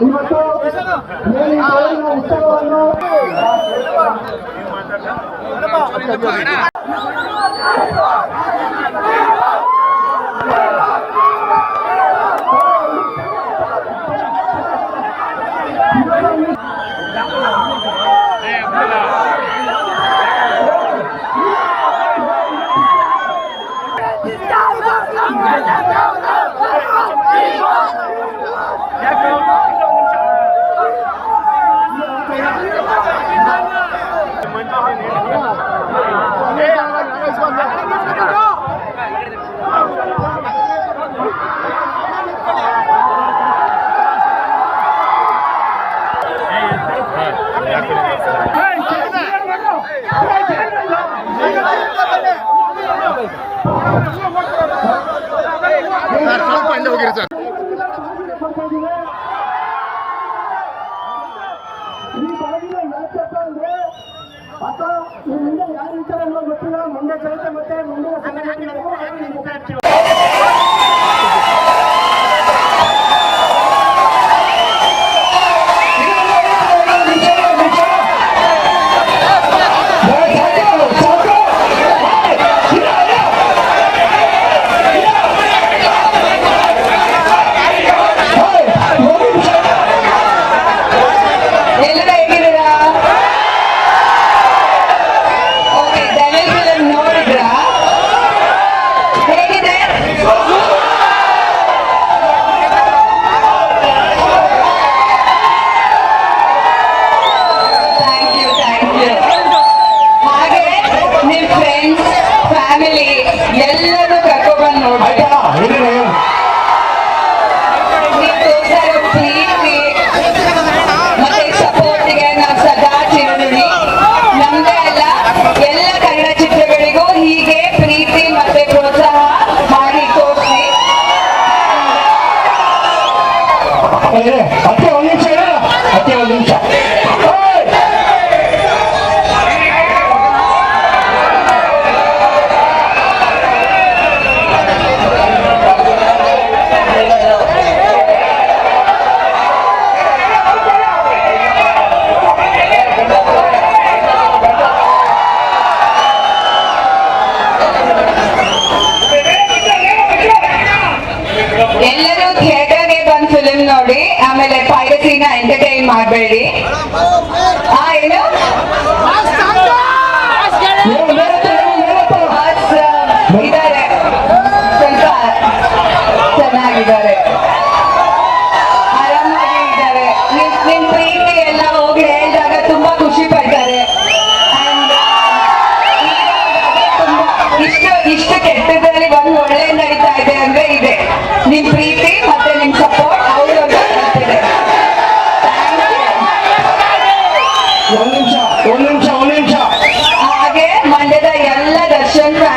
No, no, no, no. ವಿಚಾರಗಳು ಗೊತ್ತಿಲ್ಲ. ಮುಂದೆ ಚಲಿತ ಮತ್ತೆ ಮುಂದಿನ ಆಮೇಲೆ ಪೈರಸಿನ ಎಂಟರ್ಟೈನ್ ಮಾಡಬೇಡಿ. ಆ ಏನು?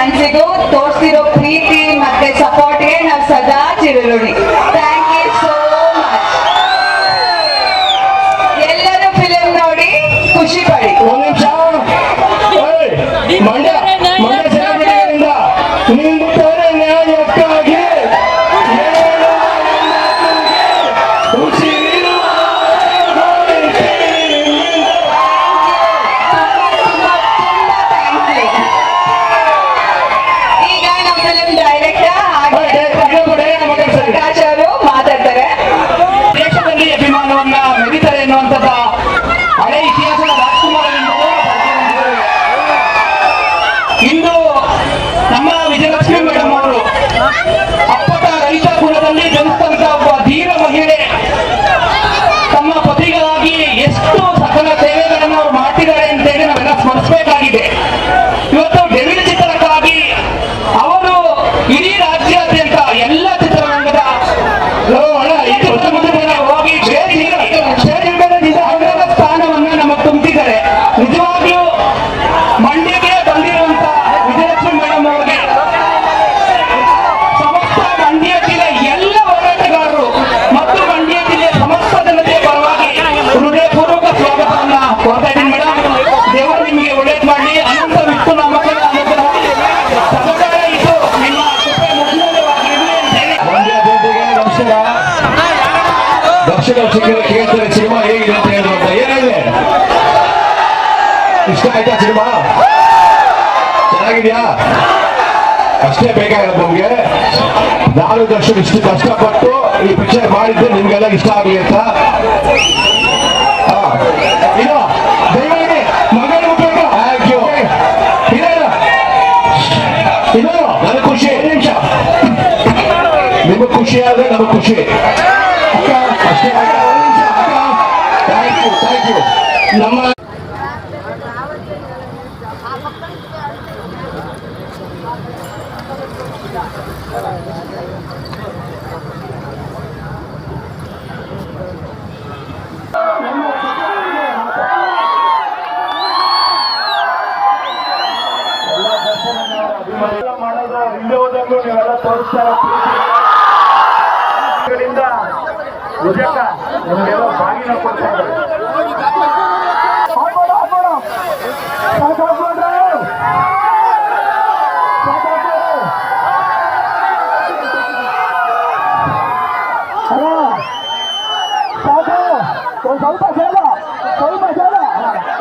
ಫ್ಯಾನ್ಸಿಗೂ ತೋರಿಸಿರೋ ಪ್ರೀತಿ ಮತ್ತೆ ಸಪೋರ್ಟ್ಗೆ ನಾವು ಸದಾ ಚಿರಲುಣಿ ಕ್ಷೇತ್ರವನ್ನ ಮುಗಿತಾರೆ ಎನ್ನುವಂಥದ್ದು ಆಗಿದ್ಯಾ ಅಷ್ಟೇ ಬೇಕಾಗಿರೋದು ನಮ್ಗೆ ನಾನು ದರ್ಶನ್ ಇಷ್ಟು ಕಷ್ಟಪಟ್ಟು ಈ ಪಿಕ್ಚರ್ ಮಾಡಿದ್ದೆ ನಿಮ್ಗೆಲ್ಲ ಇಷ್ಟ ಆಗ್ಲಿ ಅಂತ ಹಾ. ಇನ್ನು ದಯಮಾಡಿ ಮಗನ ಮುಖಕ್ಕೆ ಥ್ಯಾಂಕ್ ಯು ಇದು ನನಗೆ ಖುಷಿ ನಿಮಿಷ ನಿಮಗೆ ಖುಷಿ ಆದ್ರೆ ನಮಗೆ ಖುಷಿ ಅಕ್ಕ ಅಷ್ಟೇ ಥ್ಯಾಂಕ್ ಯು ಥ್ಯಾಂಕ್ ಯು ನಮ್ಮ ಮಾಡೋದು ಇಲ್ಲಿ ಇಲ್ಲೋದನ್ನು ನೀವೆಲ್ಲ ತೋರಿಸ್ತಾ ನಿಮಗೆಲ್ಲ ಬಾಗಿನ ಕೊಡ್ತಾ ಇದ್ದಾರೆ.